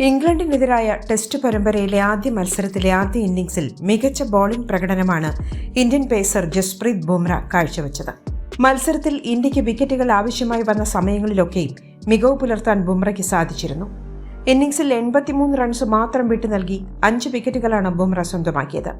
ഇംഗ്ലണ്ടിനെതിരായ ടെസ്റ്റ് പരമ്പരയിലെ ആദ്യ മത്സരത്തിലെ ആദ്യ ഇന്നിംഗ്സിൽ മികച്ച ബോളിംഗ് പ്രകടനമാണ് ഇന്ത്യൻ പേസർ ജസ്പ്രീത് ബുംറ കാഴ്ചവെച്ചത്. മത്സരത്തിൽ ഇന്ത്യയ്ക്ക് വിക്കറ്റുകൾ ആവശ്യമായി വന്ന സമയങ്ങളിലൊക്കെയും മികവ് പുലർത്താൻ ബുംറയ്ക്ക് സാധിച്ചിരുന്നു. ഇന്നിംഗ്സിൽ എൺപത്തിമൂന്ന് റൺസ് മാത്രം വിട്ടു നൽകി അഞ്ച് വിക്കറ്റുകളാണ് ബുംറ സ്വന്തമാക്കിയത്.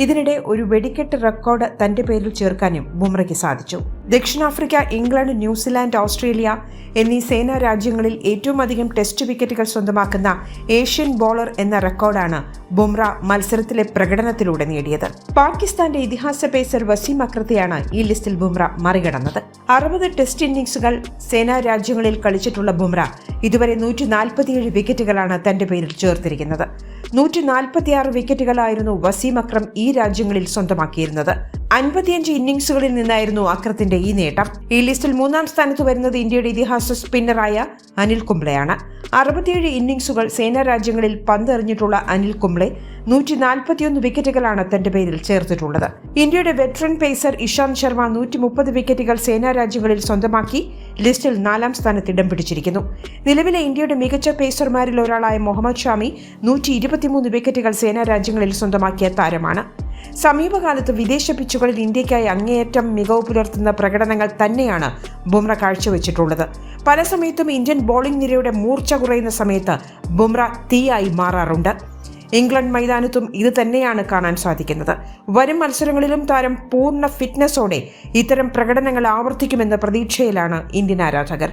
ഇതിനിടെ ഒരു വെടിക്കെട്ട് റെക്കോർഡ് തന്റെ പേരിൽ ചേർക്കാനും ബുംറയ്ക്ക് സാധിച്ചു. ദക്ഷിണാഫ്രിക്ക ഇംഗ്ലണ്ട് ന്യൂസിലാൻഡ് ഓസ്ട്രേലിയ എന്നീ സേനാ രാജ്യങ്ങളിൽ ഏറ്റവും അധികം ടെസ്റ്റ് വിക്കറ്റുകൾ സ്വന്തമാക്കുന്ന ഏഷ്യൻ ബോളർ എന്ന റെക്കോർഡാണ് ബുംറ മത്സരത്തിലെ പ്രകടനത്തിലൂടെ നേടിയത്. പാകിസ്ഥാന്റെ ഇതിഹാസ പേസർ വസീം അക്രത്തിയാണ് ഈ ലിസ്റ്റിൽ ബുംറ മറികടന്നത്. അറുപത് ടെസ്റ്റ് ഇന്നിംഗ്സുകൾ സേനാ രാജ്യങ്ങളിൽ കളിച്ചിട്ടുള്ള ബുംറ ഇതുവരെ നൂറ്റി നാൽപ്പത്തിയേഴ് വിക്കറ്റുകളാണ് തന്റെ പേരിൽ ചേർത്തിരിക്കുന്നത്. നൂറ്റി നാൽപ്പത്തിയാറ് വിക്കറ്റുകളായിരുന്നു വസീം അക്രം ഈ രാജ്യങ്ങളിൽ സ്വന്തമാക്കിയിരുന്നത്. അൻപത്തിയഞ്ച് ഇന്നിംഗ്സുകളിൽ നിന്നായിരുന്നു അക്രത്തിന്റെ ഈ നേട്ടം. ഈ ലിസ്റ്റിൽ മൂന്നാം സ്ഥാനത്ത് വരുന്നത് ഇന്ത്യയുടെ ഇതിഹാസ സ്പിന്നറായ അനിൽ കുംബ്ലെയാണ് അറുപത്തിയേഴ് ഇന്നിംഗ്സുകൾ സേനാ രാജ്യങ്ങളിൽ പന്തെറിഞ്ഞിട്ടുള്ള അനിൽ കുംബ്ലെ നൂറ്റി നാൽപ്പത്തിയൊന്ന് വിക്കറ്റുകളാണ് തന്റെ പേരിൽ ചേർത്തിട്ടുള്ളത്. ഇന്ത്യയുടെ വെറ്ററൻ പേസർ ഇഷാന്ത് ശർമ്മ നൂറ്റി മുപ്പത് വിക്കറ്റുകൾ സേനാ രാജ്യങ്ങളിൽ സ്വന്തമാക്കി ലിസ്റ്റിൽ നാലാം സ്ഥാനത്ത് ഇടം പിടിച്ചിരിക്കുന്നു. നിലവിലെ ഇന്ത്യയുടെ മികച്ച പേസർമാരിൽ ഒരാളായ മുഹമ്മദ് ഷാമി നൂറ്റി ഇരുപത്തിമൂന്ന് വിക്കറ്റുകൾ സേനാ രാജ്യങ്ങളിൽ സ്വന്തമാക്കിയ താരമാണ്. സമീപകാലത്ത് വിദേശ പിച്ചുകളിൽ ഇന്ത്യയ്ക്കായി അങ്ങേയറ്റം മികവ് പുലർത്തുന്ന പ്രകടനങ്ങൾ തന്നെയാണ് ബുംറ കാഴ്ചവെച്ചിട്ടുള്ളത്. പല സമയത്തും ഇന്ത്യൻ ബോളിംഗ് നിരയുടെ മൂർച്ച കുറയുന്ന സമയത്ത് ബുംറ തീയായി മാറാറുണ്ട്. ഇംഗ്ലണ്ട് മൈതാനത്തും ഇത് തന്നെയാണ് കാണാൻ സാധിക്കുന്നത്. വരും മത്സരങ്ങളിലും താരം പൂർണ ഫിറ്റ്നസോടെ ഇത്തരം പ്രകടനങ്ങൾ ആവർത്തിക്കുമെന്ന പ്രതീക്ഷയിലാണ് ഇന്ത്യൻ ആരാധകർ.